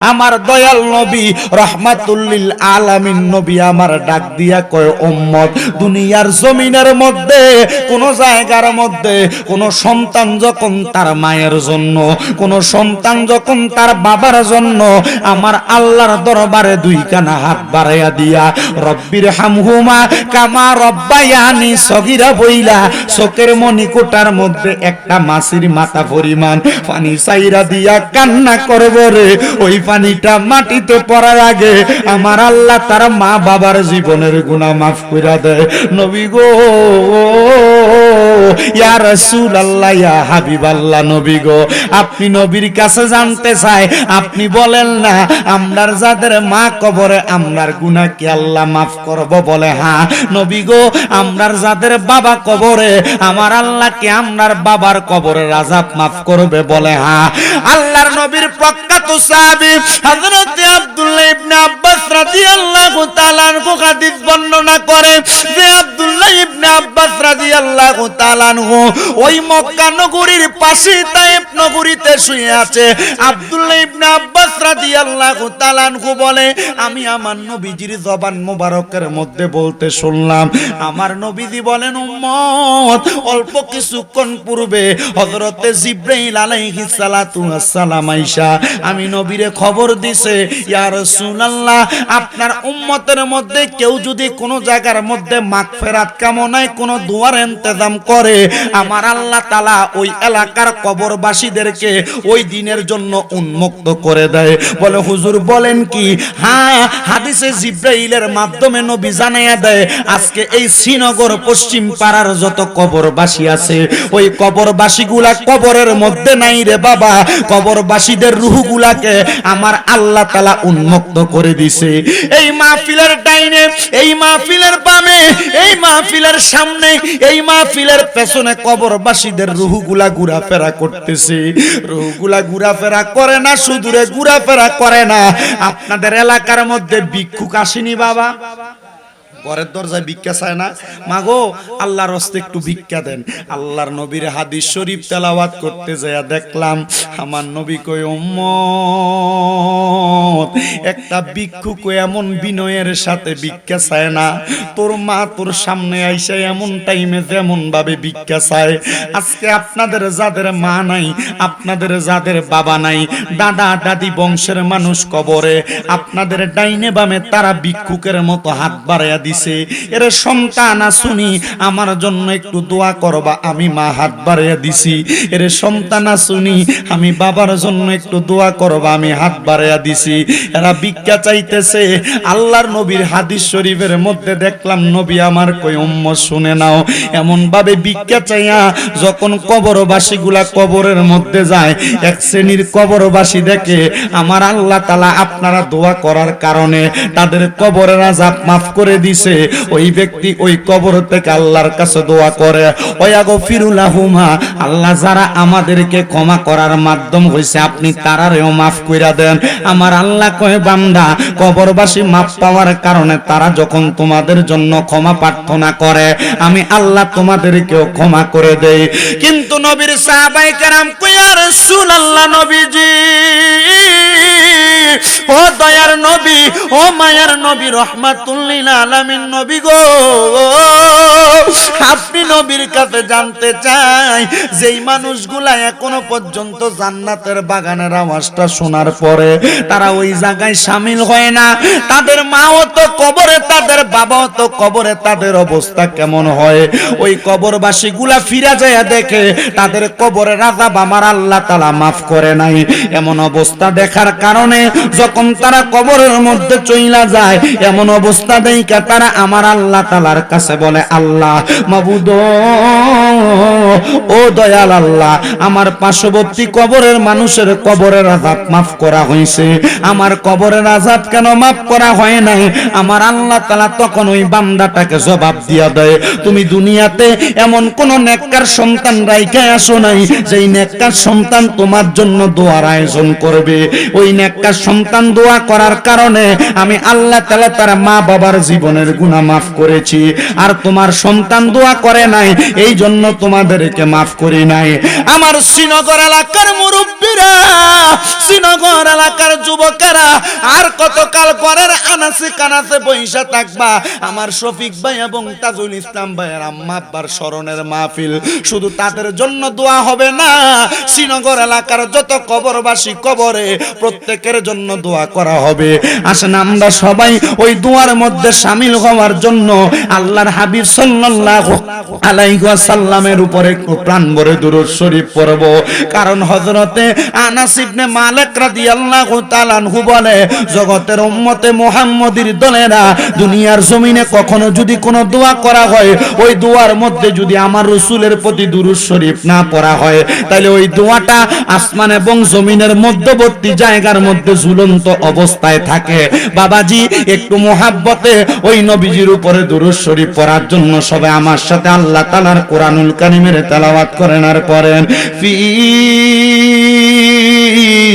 আমার দয়াল নবী, রহমাতুল্লিল আলামিন নবী আমার ডাক দিয়া কয়, উম্মত, দুনিয়ার জমিনের মধ্যে, কোন জায়গার মধ্যে, কোন সন্তান যখন তার মায়ের জন্য, কোন সন্তান যখন তার বাবার জন্য, আমার আল্লাহর দরবারে দুই কানা হাত বাড়াইয়া দিয়া, রব্বির হামহুমা কামা রব্বায়ানি সগিরা বইলা চোখের মণিকোটার মধ্যে একটা মাসির মাথা পরিমাণ পানি সাইরা দিয়া কান্না করব রে, ওই পানিটা মাটিতে পড়ার আগে আমার আল্লাহ তার মা বাবার জীবনের গুণা মাফ করে দেয়। নবী গো ইয়া রাসূল আল্লাহ ইয়া হাবিব নবী গো, আপনি নবীর কাছে জানতে চাই, আপনি বলেন না, আমরার যাদের মা কবরে, আমরার গুনাহ কি আল্লাহ মাফ করব বলে? হ্যাঁ নবী গো, আমরার যাদের বাবা কবরে, আমার আল্লাহ কি আমরার বাবার কবরের আযাব মাফ করবে বলে? হ্যাঁ আল্লাহর নবীর প্রখ্যাত সাহাবী হযরত আব্দুল্লাহ ইবনে আব্বাস রাদিয়াল্লাহু তাআলা হাদিস বর্ণনা করে যে আব্দুল্লাহ আব্বাস রাদিয়াল্লাহু তাআলা আনহু ওই মক্কা নগরীর পাশে তায়েফ নগরীতে শুয়ে আছে। ইবনে আব্বাস রাদিয়াল্লাহু তাআলা আনহু বলে, আমি আমার নবীজির জবান মোবারকের মধ্যে বলতে শুনলাম। আমার নবীজি বলেন, উম্মত, অল্প কিছুক্ষণ পূর্বে জিব্রাইল সালাতু আয়েশা আমি নবীরে খবর দিছে, ইয়া রাসূলুল্লাহ, আপনার উম্মতের মধ্যে কেউ যদি কোনো জায়গার মধ্যে মাগফিরাত কামনায় কোনো দোয়ার ইন্তজাম করে। আমার আল্লাহ তাআলা ওই এলাকার কবরবাসীদেরকে ওই দিনের জন্য উন্মুক্ত করে দেয়। বলে, হুজুর, বলেন কি? হ্যাঁ হাদিসে জিব্রাইলের মাধ্যমে নবী জানাইয়া দেয়, আজকে এই শ্রীনগর পশ্চিম পাড়ার যত কবরবাসী আছে, ওই কবরবাসীগুলা কবরের মধ্যে নাই রে বাবা। কবরবাসীদের রুহগুলাকে আমার আল্লাহ তালা উন্মুক্ত করে দিছে। এই মাহফিলের ডাইনে এই মাহফিলের বামে, এই মাহফিলের সামনে এই মাহফিলের পেছনে কবরবাসীদের রুহুগুলা ঘোরাফেরা করতেছে। রুহুগুলা ঘোরাফেরা করে না, সুদূরে ঘোরাফেরা করে না। আপনাদের এলাকার মধ্যে ভিক্ষুক আসেনি বাবা? ঘরের দরজায় ভিক্ষা চায় না? মাগো, আল্লাহর হস্তে একটু ভিক্ষা দেন। আল্লাহর নবীর হাদিস শরীফ তেলাওয়াত করতে যায় দেখলাম, আমার নবী কই উম্মত, একটা ভিক্ষুক এমন বিনয়ের সাথে ভিক্ষা চায় না। তোর মা তোর সামনে আইসা এমন টাইমে যেমন ভাবে ভিক্ষা চায়। আজকে আপনাদের যাদের মা নাই, আপনাদের যাদের বাবা নাই, দাদা, দাদি বংশের মানুষ কবরে, আপনাদের ডাইনে বামে তারা ভিক্ষুকের মতো হাত বাড়াইয়া দিছে। এর সন্তান শুনি আমার জন্য একটু দোয়া করবা। আমি মা হাত বাড়াইয়া দিছি, এর সন্তান শুনি আমি বাবার জন্য একটু দোয়া করবা। আমি হাত বাড়াইয়া দিছি, এরা ভিক্ষা চাইতেছে। আল্লাহর নবীর হাদিস শরীফের মধ্যে দেখলাম, নবী আমার কই উম্ম শুনে নাও। এমন ভাবে ভিক্ষা চাইয়া যখন কবরবাসী গুলা কবরের মধ্যে যায়, এক শ্রেণির কবরবাসী দেখে, আমার আল্লাহ তালা আপনারা দোয়া করার কারণে তাদের কবরের আজাব মাফ করে দিছে। ওই ব্যক্তি ওই কবর থেকে আল্লাহর কাছে দোয়া করে। ওয়াগো ফিরুলাহুমা আল্লাহ যারা আমাদেরকে ক্ষমা করার মাধ্যম হইছে, আপনি তারারেও মাফ কইরা দেন। আমার আল্লাহ কয়, বান্দা, কবরবাসী মাফ পাওয়ার কারণে তারা যখন তোমাদের জন্য ক্ষমা প্রার্থনা করে, আমি আল্লাহ তোমাদেরকেও ক্ষমা করে দেই। কিন্তু নবীর সাহাবাই কেরাম কইয়া রাসূলুল্লাহ নবীজি। ও দয়ার নবী, ও মায়ার নবী, রহমাতুল্লিল আলামিন নবী গো। আপনি নবীর কাছে জানতে চাই, যেই মানুষগুলা এখনও পর্যন্ত জান্নাতের বাগানের আওয়াজটা শোনার পরে তারা ওই জায়গায় সামিল হয় না। তাদের মাও তো কবরে, তাদের বাবাও তো কবরে, তাদের অবস্থা কেমন হয়? ওই কবরবাসী গুলা ফিরা যায় দেখে তাদের কবরের আজাব আমার আল্লাহ তালা মাফ করে নাই। এমন অবস্থা দেখার কারণে যখন তারা কবরের মধ্যে চইলা যায়, এমন অবস্থা দেখা তারা আমার আল্লাহ তালার কাছে বলে, আল্লাহ, মাবুদ, ও দয়াল আল্লাহ, আমার পার্শ্ববর্তী কবরের মানুষের কবরের আজাব মাফ করা হয়েছে আমার কবরের আজাব কেন মাফ করা হয় নাই? আমার আল্লাহ তালা তখন ওই বান্দাটাকে জবাব দিয়া দেয়, তুমি দুনিয়াতে এমন কোন নেককার সন্তান রাইখে আসো নাই, যেই নেককার সন্তান তোমার জন্য দোয়ার আয়োজন করবে। ওই নেককার সন্তান দোয়া করার কারণে আমি আল্লাহ তাআলা তার মা বাবার জীবনের গুনাহ মাফ করেছি। আর তোমার সন্তান দোয়া করে নাই, এই জন্য তোমাদেরকে মাফ করি নাই। আমার শ্রীনগর এলাকার মুরব্বীরা, শ্রীনগর এলাকার যুবকেরা, আর কতকাল পরের আনাসে কানাসে বৈশা থাকবা, আমার শফিক ভাই এবং তাজুল ইসলাম ভাইয়ের আম্মা আব্বার স্মরণের মাহফিল। শুধু তাদের জন্য দোয়া হবে না, শ্রীনগর এলাকার যত কবরবাসী কবরে প্রত্যেকের জন্য দোয়া করা হবে। আসেন আমরা সবাই ওই দোয়ার মধ্যে সামিল হওয়ার জন্য আল্লাহর হাবিব সাল্লাল্লাহু আলাইহি ওয়াসাল্লামের উপরে প্রাণ ভরে দুরূদ শরীফ পড়ব। কারণ হযরতে আনাস ইবনে মালিক রাদিয়াল্লাহু তাআলা আনহু বলে, জগতের উম্মতে মুহাম্মদীর দলেরা দুনিয়ার জমিনে কখনো যদি কোনো দোয়া করা হয়, ওই দোয়ার মধ্যে যদি আমার রসুলের প্রতি দুরূদ শরীফ না পড়া হয় তাহলে ওই দোয়াটা আসমান এবং জমিনের মধ্যবর্তী জায়গার মধ্যে ঝুলন্ত অবস্থায় থাকে। বাবাজি, একটু মোহাব্বতে ওই নবীজির উপরে দুরূদ শরীফ পড়ার জন্য সবাই আমার সাথে আল্লাহ তালার কোরআনুল কানিমের তেলাওয়াত করেন আর করেন ফি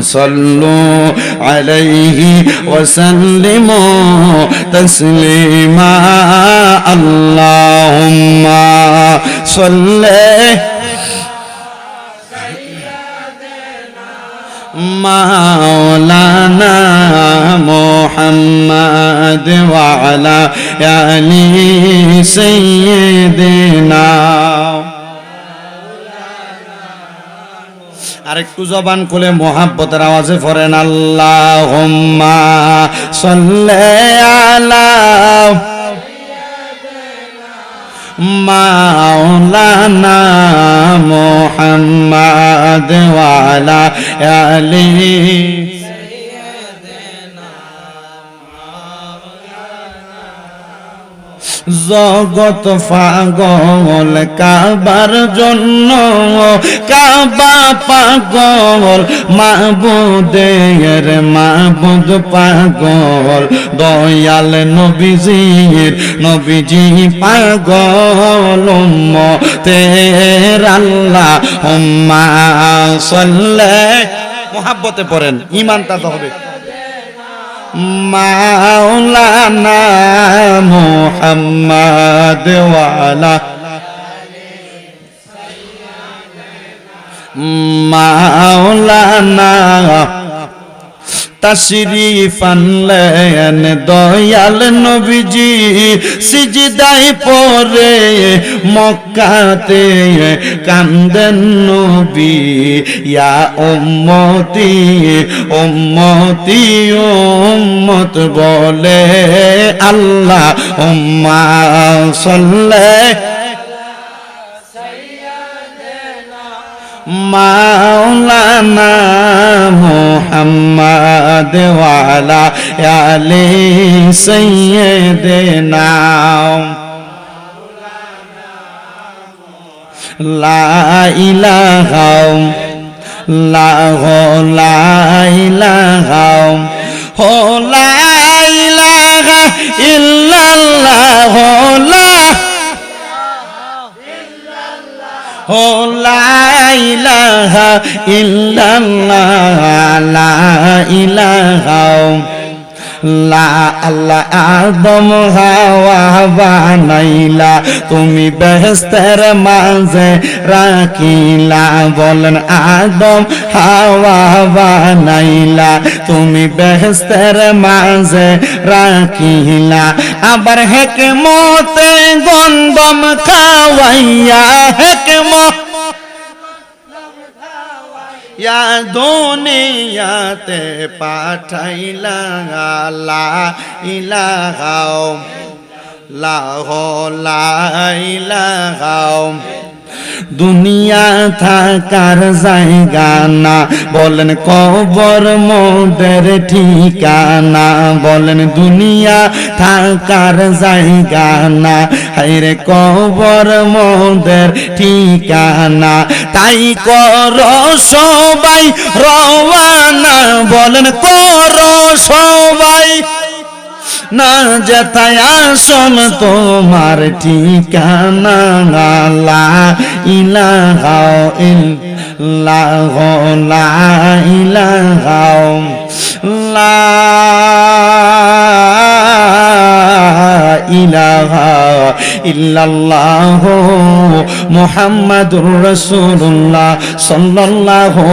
صلوا عليه وسلموا تسليما. اللهم صل مولانا محمد وعلى آل سيدنا আরেকটু জবান খুলে মোহাব্বতের আওয়াজে পড়েন আল্লাহ সল্লে আলা মাওলানা মোহাম্মদ ওয়ালা আলি জগত পাগল, কাবার জন্য কাবা পাগল, মাবুদের মাবুদ পাগল, দয়াল নবীজির নবীজি পাগল তের আল্লাহ হুম্মা সাল্লে, মোহাব্বতে পড়েন ইমানটা তো হবে। মাওলানা মোহাম্মদ ওয়ালা মাওলানা তশরিফ দয়াল নবীজি সিজদাই পরে মক্কাতে কান্দেন নবী। ইয়া উম্মতি উম্মতি, উম্মত বলে আল্লাহ উম্মা সাল্লাল্লাহু মাওলানা মুহাম্মদ ওয়ালা আলি সাইয়্যিদিনা লা ইলাহা লা লা ইলাহা হো লা ইলাহা ইল্লাল্লাহ লা ও লা আদম হাওয়া বানাইলা। তুমি বেহেস্তের মাঝে রাখিলা, বলেন আদম হাওয়া বানাইলা। তুমি বেহেস্তের মাঝে রাখিলা, আবার হেকমতে গন্ধম খাওয়াইয়া হেকমত ইয়া দুনিয়াতে পাঠাইলা লা ইলাহা লাহ লা ইলাহা দুনিয়া থাকার জায়গা না বলেন কবর মোদের ঠিকানা, বলেন দুনিয়া থাকার জায়গা না হাইরে কবর মোদের ঠিকানা, তাই কর সবাই রওয়ানা, বলেন কর সবাই। না যেথায় আসল তোমার ঠিকানা লা ইলাহা ইল্লাহ লা লা ইলাহা ইল্লাল্লাহ মুহাম্মাদুর রাসূলুল্লাহ সাল্লাল্লাহু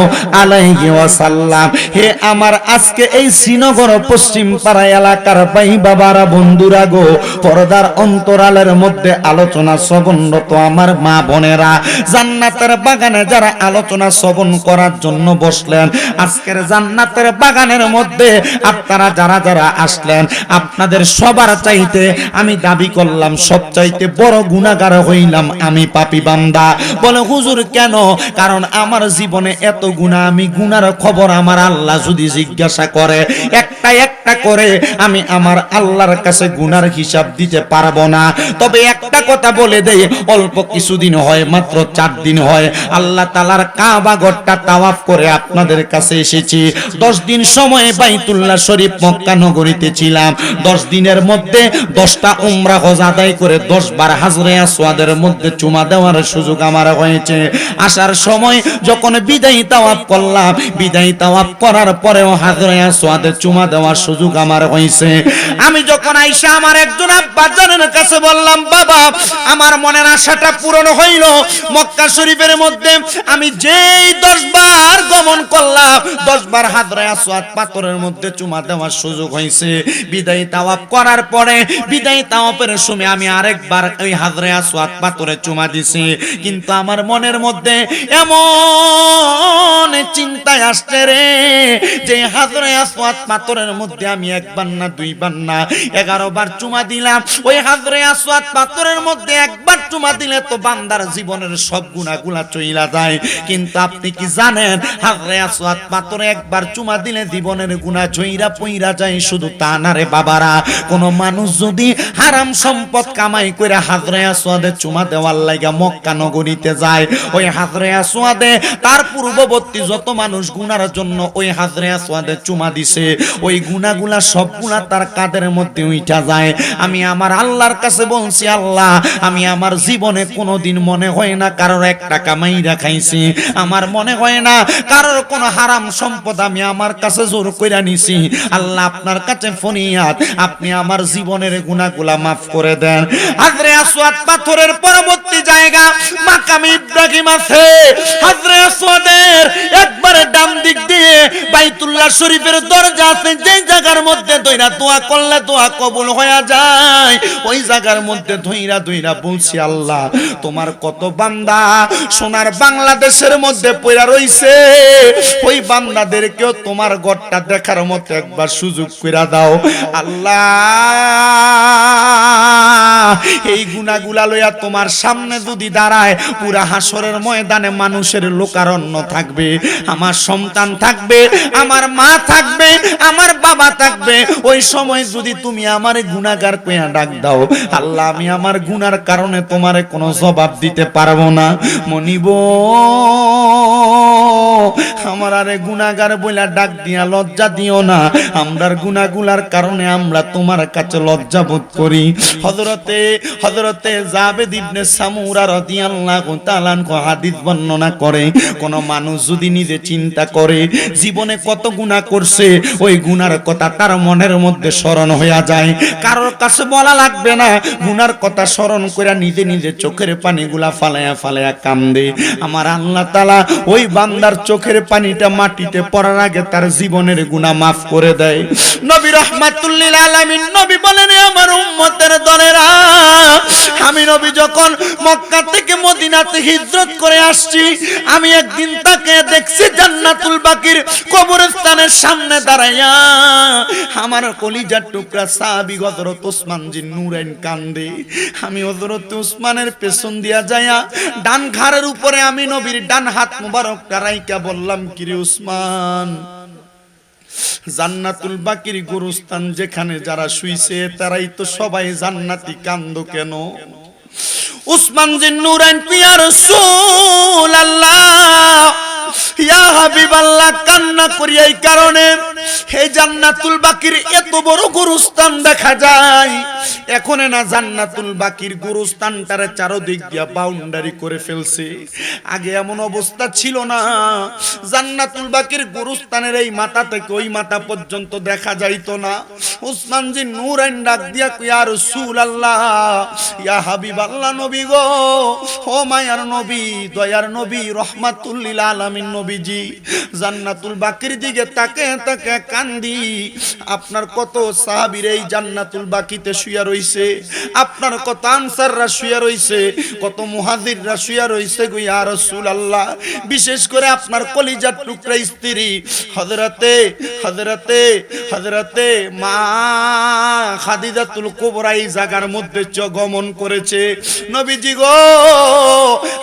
আলাইহি ওয়াসাল্লাম। হে আমার আজকে এই শ্রীনগর পশ্চিম পাড়া এলাকার ভাই বাবারা, বন্ধুরা গো, পর্দার অন্তরালের মধ্যে আলোচনা শ্রবণরত আমার মা বোনেরা। জান্নাতের বাগানে যারা আলোচনা শ্রবণ করার জন্য বসলেন, আজকের জান্নাতের বাগানের মধ্যে আপনারা যারা যারা আসলেন, আপনাদের সবার চাইতে আমি দাবি করলাম সব চাইতে বড় গুণাগার হইলাম আমি পাপি বান্দা। বলে, হুজুর, কেন? কারণ আমার জীবনে এত গুণা, আমি গুনার খবর আমার আল্লাহ যদি জিজ্ঞাসা করে একটা একটা করে আমি আমার আল্লাহর কাছে গুনার হিসাব দিতে পারব না। তবে একটা কথা বলে দেই, অল্প কিছুদিন হয়, মাত্র চার দিন হয়। আল্লাহ তালার কাবা ঘরটা তাওয়াফ করে আপনাদের কাছে এসেছি। দশ দিন সময় বাইতুল্লাহ শরীফ মক্কা নগরীতে ছিলাম। দশ দিনের মধ্যে দশটা উমরা হজ আদায় করে দশ বার হাজরে আসওয়াদের মধ্যে চুমা দেওয়ার সুযোগ আমার হয়েছে। আসার সময় যখন বিদায়ী তাওয়াফ করলাম, বিদায়ী তাওয়াফ করার পরেও হাজরে আসওয়াদের চুমা দেওয়ার সুযোগ আমার হয়েছে আমি যখন আইসা আমার একজন আব্বাজানের কাছে বললাম, বাবা, আমার মনের আশাটা পূরণ হইল। মক্কা শরীফের মধ্যে আমি যেই দশ বার গমন করলাম, দশ বার হাজরে আসওয়াদ পাথরের মধ্যে চুমা দেওয়ার সুযোগ হয়েছে বিদায়ী তাওয়াফ করার পরে, বিদায়ী তাওয়াপের সময় আমি আরেকবার ওই হাজরে আসওয়াদ পাথরে চুমা দিছি। কিন্তু আমার মনের মধ্যে এমন চিন্তায় আসছে রে, যে হাজরে আসওয়াদ পাথরের মধ্যে আমি একবার না দুইবার না এগারো বার চুমা দিলাম। ওই হাজরে আসওয়াদ পাথরের মধ্যে একবার চুমা দিলে তো বান্দার জীবনের সব গুণাগুলা চইলা যায়। কিন্তু আপনি কি জানেন, হাজরে আসওয়াদ পাথরে একবার চুমা দিলে জীবনের গুণা চইরা পইরা যায় শুধু তা না রে বাবারা। কোন মানুষ যদি হারাম সম্পদ কামাই করে হাজরে আসওয়াদে চুমা দেওয়ার লাগা মক্কা নগরীতে যায়, ওই হাজরে আসওয়াদে তার পূর্ববর্তী যত মানুষ গুনার জন্য ওই হাজরে আসওয়াদে চুমা দিছে, ওই গুনাগুলা সবগুলা তার কাদের মধ্যে উইঠা যায়। আমি আমার আল্লাহর কাছে বলছি, আল্লাহ, আমি আমার জীবনে কোনোদিন মনে হয় না কারোর এক টাকা মাইরা খাইছি। আমার মনে হয় না কারোর কোনো হারাম সম্পদ আমি আমার কাছে জোর কইরা নিছি। আল্লাহ আপনার কাছে ফনিয়াত আপনি আমার জীবনের গুনাহগুলা মাফ করে দেন। হাজরে আসওয়াদ পাথরের পরবর্তী জায়গা মাকাম ইব্রাহিম আছে। হাজরে আসওয়াদের একবারে ডান দিক দিয়ে বাইতুল্লাহ শরীফের দরজা আছে যে জায়গার মধ্যে দইরা দোয়া করলে দোয়া কবুল হয়ে যায়। ওই জায়গার মধ্যে ধইরা ধইরা বলছি, আল্লাহ, তোমার কত বান্দা সোনার বাংলাদেশের মধ্যে পড়া রইছে। ওই বান্দাদেরকেও তোমার ঘরটা দেখার মতো একবার সুযোগ করে দাও। আল্লাহ, এই গুনাগুলা লইয়া তোমার সামনে যদি দাঁড়ায়, পুরা হাসরের ময়দানে মানুষের লোকারণ্য থাকবে। আমার সন্তান থাকবে, আমার মা থাকবে, আমার বাবা থাকবে। ওই সময় যদি তুমি আমার গুনাগার কইয়া ডাক দাও, আল্লাহ, আমি আমার গুনার কারণে তোমারে কোনো জবাব দিতে পারব না। মনিব। আমার আরে গুনাগার বইলা ডাক দিয়া লজ্জা দিও না। আমরার গুনাগুলার কারণে আমরা তোমার কাছে লজ্জা বোধ করি। হযরতে হযরতে জাবেদ ইবনে সামুরা রাদিয়াল্লাহু তাআলা হাদিস বর্ণনা করে, কোন মানুষ যদি নিজে চিন্তা করে, জীবনে কত গুনাহ করছে, ওই গুনার কথা তার মনের মধ্যে স্মরণ হইয়া যায়। কারোর কাছে বলা লাগবে না গুনার কথা স্মরণ করে নিজে নিজে চোখের পানিগুলা ফালায়া ফালায়া কান্দে। আমার আল্লাহ তাআলা ওই বান্দার চোখের পানিটা মাটিতে পড়ার আগে তার জীবনের গুণা মাফ করে দেয়। নবী রহমাতুল্লিল আলামিন নবী বলেন আমার উম্মতের দলেরা, আমি নবী যখন মক্কা থেকে মদিনাতে হিজরত করে আসছি, আমি একদিন তাকে দেখছি জান্নাতুল বাকির কবরস্থানের সামনে দাঁড়াইয়া আমার কলিজার টুকরা সাহাবি হযরত ওসমান জি নূরাইন কান্দে। আমি হযরত ওসমানের পেছন দিয়া যায়া ডান ঘাড়ের উপরে আমি নবীর ডান হাত মুবারক রাইকা বললাম, কিরে ওসমান, জান্নাতুল বাকির গুরুস্থান যেখানে যারা শুইছে, তারাই তো সবাই জান্নাতি কান্দ কেন? উসমান জিন নুরাইন পিয়া রাসূলুল্লাহ জান্নাতুল বাকির গুরুস্থানের এই মাথা থেকে ওই মাথা পর্যন্ত দেখা যাইতো না। উসমান জি নূরাইন ডাক দিয়া ইয়া রাসূলুল্লাহ, ইয়া নবী গো, ও মায়ার নবী, দয়ার নবী, রহমাতুল লিল আলামিন নবীজি জান্নাতুল বাকির দিকে তাকে তাকে কান্দি। আপনার কত সাহাবীর এই জান্নাতুল বাকিতে শুয়া রইছে? আপনার কত আনসাররা শুয়া রইছে? কত মুহাজিররা শুয়া রইছে গো ইয়া রাসূলুল্লাহ? বিশেষ করে আপনার কলিজার টুকরা স্ত্রী, হযরতে হযরতে হযরতে মা খাদিজাতুল কুবরা এই জায়গার মধ্যে গমন করেছে। নবীজি গো,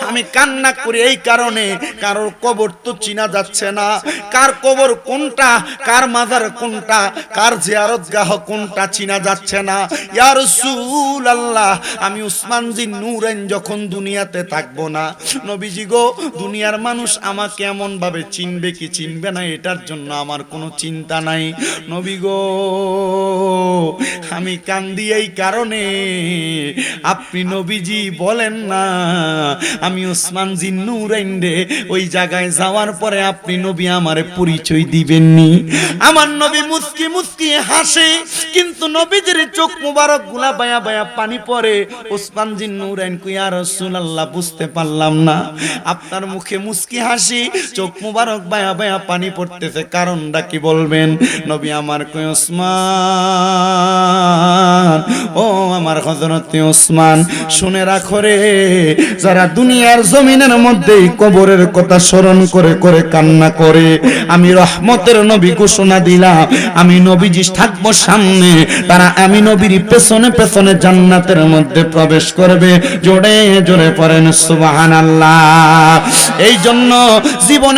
আমি কান্না করি এই কারণে, কারোর কবর তো চিনা যাচ্ছে না। কার কবর কোনটা, কার মাজার কোনটা, কার জিয়ারত গাহ কোনটা চিনা যাচ্ছে না। ইয়া রাসূলুল্লাহ, আমি উসমান জি নূরাইন যখন দুনিয়াতে থাকব না। নবীজি গো, দুনিয়ার মানুষ আমাকে এমন ভাবে চিনবে কি চিনবে না, এটার জন্য আমার কোনো চিন্তা নাই। নবী গো, আমি কান্দি এই কারণে। আপনি নবীজি বলেন না, আমি ওসমান জি নূরাইন রে, ওই জায়গায় যাওয়ার পরে আপনি নবী আমারে পরিচয় দিবেননি। আমার নবী মুস্কি মুস্কি হাসে, কিন্তু নবীজির চোখ মুবারকগুলা বায়া বায়া পানি পড়ে। ওসমান জি নূরাইন কুইয়া রাসূলুল্লাহ, বুঝতে পারলাম না। আপনার মুখে মুস্কি হাসি, চোখ মুবারক বায়া বায়া পানি পড়তেছে, কারণটা কি বলবেন? নবী আমার কই, ওসমান, ও আমার হযরতে ওসমান, শুনে রাখো রে, যারা দুনিয়ার জমিনের মধ্যেই কবরের কথা স্মরণ করে করে কান্না করে। আমি রহমতের নবী ঘোষণা দিলাম, আমি নবীজি থাকব সামনে। তারা আমি নবীর পেছনে পেছনে জান্নাতের মধ্যে প্রবেশ করবে। জোরে জোরে পড়েন, সুবহানাল্লাহ। এই জন্য জীবনে